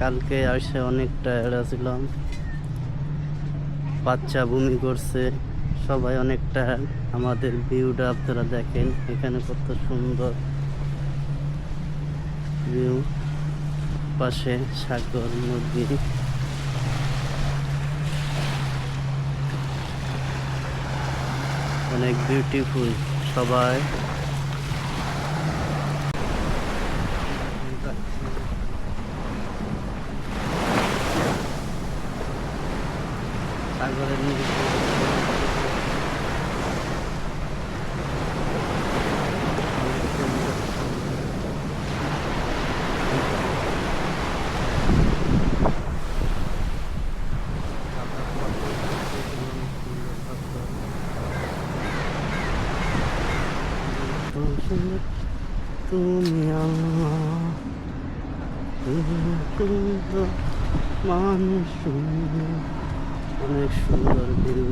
কালকে আসে অনেক টায়ার্ড ছিলাম বাচ্চা বমি করছে, সবাই অনেক আমাদের ভিউটা আপনারা দেখেন, এখানে কত সুন্দর ভিউ পাশে সাগর নদী। অনেক বিউটিফুল সবাই। সুন্দর। তুমি আমার মানুষ অনেক সুন্দর ভিউ